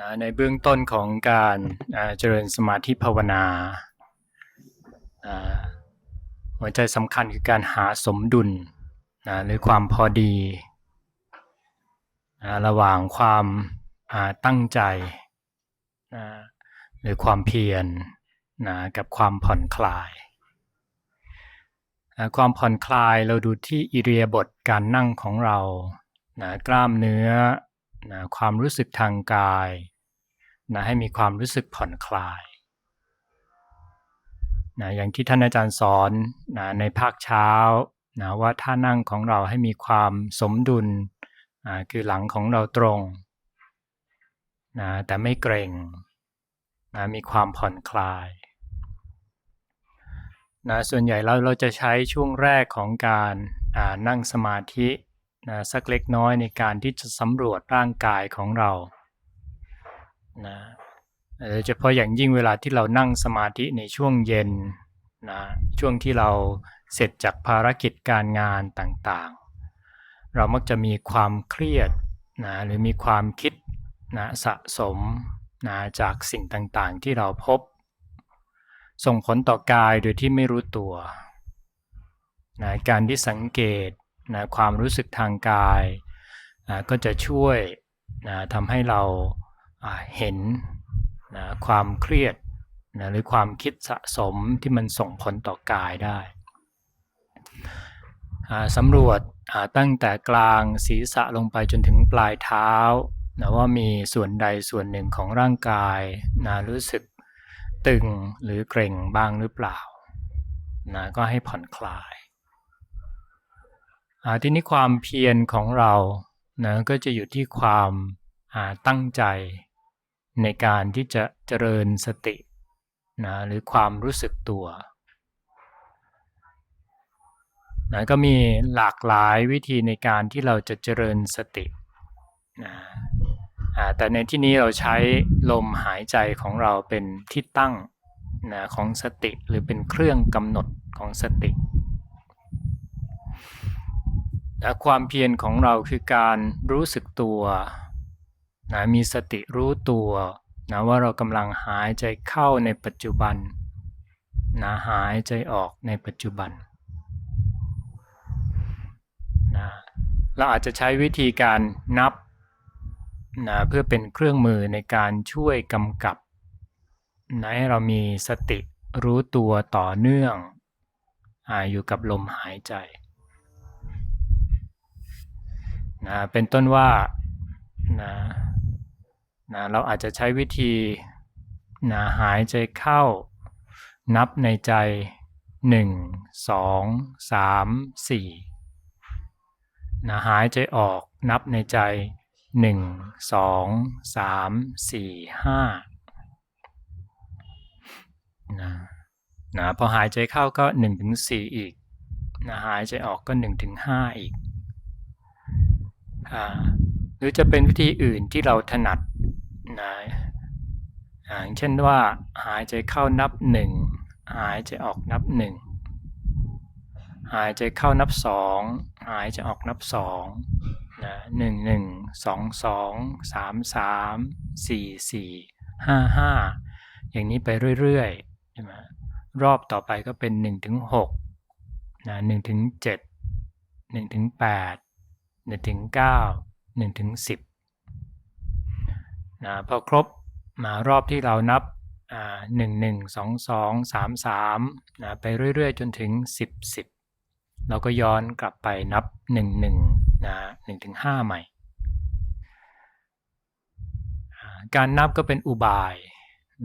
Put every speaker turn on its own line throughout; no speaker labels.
นะในเบื้องต้นของการเจริญสมาธิภาวนาหัวใจสำคัญคือการหาสมดุลนะหรือความพอดีนะระหว่างความาตั้งใจนะหรือความเพียรนะกับความผ่อนคลายนะความผ่อนคลายเราดูที่อิเรียาบทการนั่งของเรานะกล้ามเนื้อนะความรู้สึกทางกาย นะให้มีความรู้สึกผ่อนคลายนะอย่างที่ท่านอาจารย์สอนนะในภาคเช้านะว่าท่านั่งของเราให้มีความสมดุลนะคือหลังของเราตรงนะแต่ไม่เกรงนะมีความผ่อนคลายนะส่วนใหญ่เราเราจะใช้ช่วงแรกของการนั่งสมาธินะสักเล็กน้อยในการที่จะสำรวจร่างกายของเรา นะโดยเฉพาะอย่างยิ่งเวลาที่เรานั่งสมาธิในช่วงเย็นนะช่วงที่เราเสร็จจากภารกิจการงานต่างๆ เรามักจะมีความเครียดนะหรือมีความคิดนะสะสมนะจากสิ่งต่างๆ ที่เราพบ ส่งผลต่อกายโดยที่ไม่รู้ตัวนะการที่สังเกตนะความรู้สึกทางกายนะก็จะช่วยนะทำให้เรา เห็นนะความเครียดนะหรือความคิดสะสมที่มันส่งผลต่อกายได้สำรวจตั้งแต่กลางศีรษะลงไปจนถึงปลายเท้านะว่ามีส่วนใดส่วนหนึ่งของร่างกายนะรู้สึกตึงหรือเกร็งบ้างหรือเปล่านะก็ให้ผ่อนคลายทีนี้ความเพียรของเรานะก็จะอยู่ที่ความตั้งใจ ในการที่จะเจริญสตินะหรือความรู้สึกตัวนะก็มีหลากหลายวิธีในการที่เราจะเจริญสตินะแต่ในที่นี้เราใช้ลมหายใจของเราเป็นที่ตั้งนะของสติหรือเป็นเครื่องกำหนดของสตินะความเพียรของเราคือการรู้สึกตัว นะมีสติรู้ตัวนะว่าเรากำลังหายใจเข้าในปัจจุบันนะหายใจออกในปัจจุบันนะเราอาจจะใช้วิธีการนับนะเพื่อเป็นเครื่องมือในการช่วยกำกับนะให้เรามีสติรู้ตัวต่อเนื่องออยู่กับลมหายใจนะเป็นต้นว่านะ นะเราอาจจะใช้วิธีนะหายใจเข้า นับในใจ 1 2 3 4นะหายใจออกนับในใจ 1 2 3 4 5นะนะพอหายใจเข้าก็1ถึง4อีกนะหายใจออกก็1ถึง5อีกอ่าหรือจะเป็นวิธีอื่นที่เราถนัด อย่างเช่นว่า หายใจเข้านับหนึ่งหายใจออกนับหนึ่งหายใจเข้านับสองหายใจออกนับสองนะหนึ่งหนึ่งสองสองสามสามสี่สี่ห้าห้าอย่างนี้ไปเรื่อยๆใช่ไหมรอบต่อไปก็เป็นหนึ่งถึงหกนะหนึ่งถึงเจ็ดหนึ่งถึงแปดหนึ่งถึงเก้าหนึ่งถึงสิบนะพอครบ มารอบที่เรานับหนึ่งหนึ่งสองสองสามสามนะไปเรื่อยๆ จนถึงสิบสิบเราก็ย้อนกลับไปนับหนึ่งหนึ่งนะหนึ่งถึงห้าใหม่ การนับก็เป็นอุบาย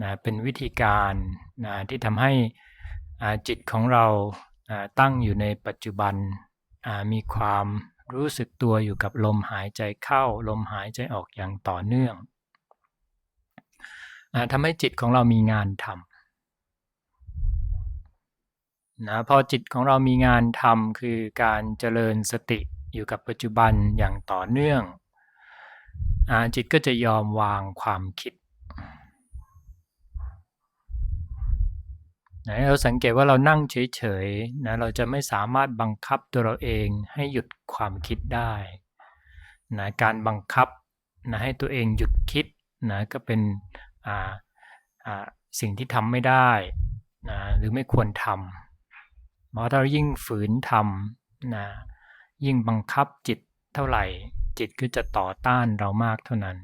นะเป็นวิธีการนะที่ทำให้จิตของเราตั้งอยู่ในปัจจุบันมีความรู้สึกตัวอยู่กับลมหายใจเข้า ลมหายใจออกอย่างต่อเนื่อง ทำให้จิตของเรามีงานทำนะพอจิตของเรามีงานทำคือการเจริญสติอยู่กับปัจจุบันอย่างต่อเนื่องอจิตก็จะยอมวางความคิดนะเราสังเกตว่าเรานั่งเฉยๆนะเราจะไม่สามารถบังคับตัวเราเองให้หยุดความคิดได้นะการบังคับนะให้ตัวเองหยุดคิดนะก็เป็น สิ่งที่ทำไม่ได้นะหรือไม่ควรทำเพราะถ้าเรยิ่งฝืนทำนะยิ่งบังคับจิตเท่าไหร่ จิตก็จะต่อต้านเรามากเท่านั้น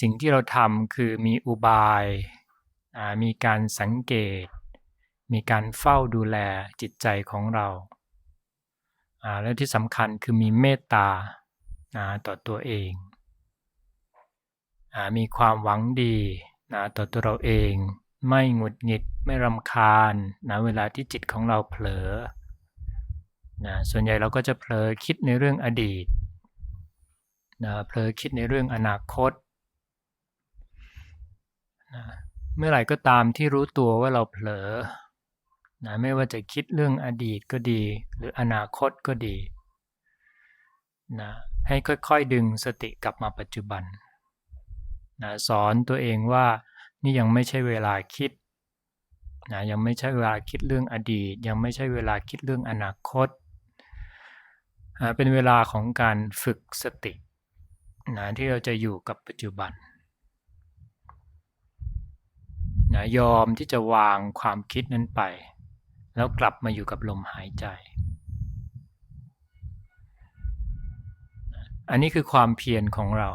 สิ่งที่เราทำคือมีอุบายมีการสังเกต มีการเฝ้าดูแลจิตใจของเรา และที่สำคัญคือมีเมตตาต่อตัวเอง มีความหวังดีนะต่อตัวเราเอง ไม่หงุดหงิดไม่รำคาญนะเวลาที่จิตของเราเผลอนะส่วนใหญ่เราก็จะเผลอคิดในเรื่องอดีตนะเผลอคิดในเรื่องอนาคตนะเมื่อไหร่ก็ตามที่รู้ตัวว่าเราเผลอนะไม่ว่าจะคิดเรื่องอดีตก็ดี หรืออนาคตก็ดีนะให้ค่อยๆดึงสติกลับมาปัจจุบัน นะสอนตัวเองว่านี่ยังไม่ใช่เวลาคิดนะยังไม่ใช่เวลาคิดเรื่องอดีต ยังไม่ใช่เวลาคิดเรื่องอนาคตนะเป็นเวลาของการฝึกสตินะที่เราจะอยู่กับปัจจุบันนะยอมที่จะวางความคิดนั้นไป แล้วกลับมาอยู่กับลมหายใจ อันนี้คือความเพียรของเรา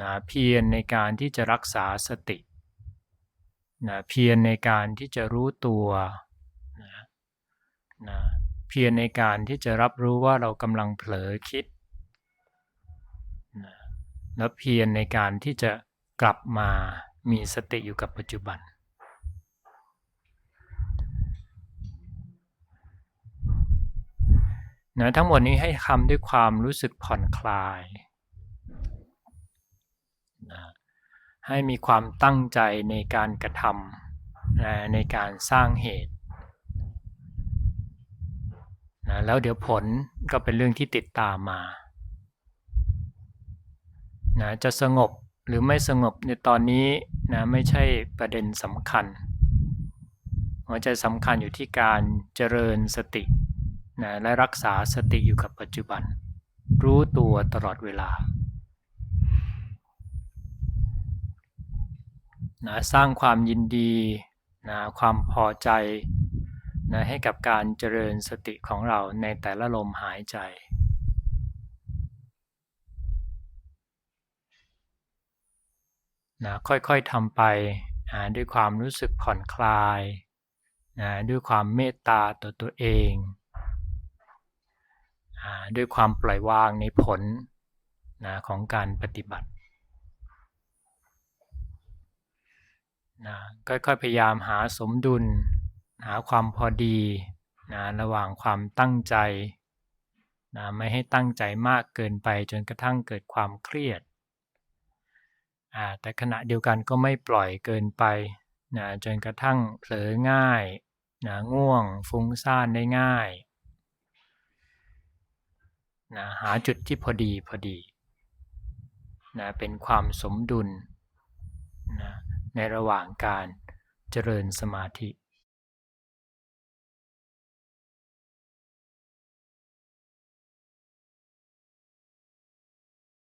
นะเพียรในการที่จะรักษาสตินะเพียรในการที่จะรู้ตัวนะนะเพียรในการที่จะรับรู้ว่าเรากำลังเผลอคิดนะแล้วเพียรในการที่จะกลับมามีสติอยู่กับปัจจุบัน นะทั้งหมดนี้ให้ทำด้วยความรู้สึกผ่อนคลายนะ ให้มีความตั้งใจในการกระทำนะในการสร้างเหตุนะแล้วเดี๋ยวผลก็เป็นเรื่องที่ติดตามมานะจะสงบหรือไม่สงบในตอนนี้นะไม่ใช่ประเด็นสำคัญ หัวใจสำคัญอยู่ที่การเจริญสตินะและรักษาสติอยู่กับปัจจุบัน รู้ตัวตลอดเวลา นะสร้างความยินดีนะความพอใจนะให้กับการเจริญสติของเราในแต่ละลมหายใจ นะค่อยๆทำไปนะด้วยความรู้สึกผ่อนคลายนะด้วยความเมตตาต่อตัวเองนะด้วยความปล่อยวางในผลนะของการปฏิบัติ นะค่อยๆพยายามหาสมดุล หาความพอดีนะระหว่างความตั้งใจนะไม่ให้ตั้งใจมากเกินไปจนกระทั่งเกิดความเครียดแต่ขณะเดียวกันก็ไม่ปล่อยเกินไปนะจนกระทั่งเผลอง่ายนะง่วงฟุ้งซ่านได้ง่ายนะหาจุดที่พอดีพอดีนะเป็นความสมดุลนะ ในระหว่างการเจริญสมาธิ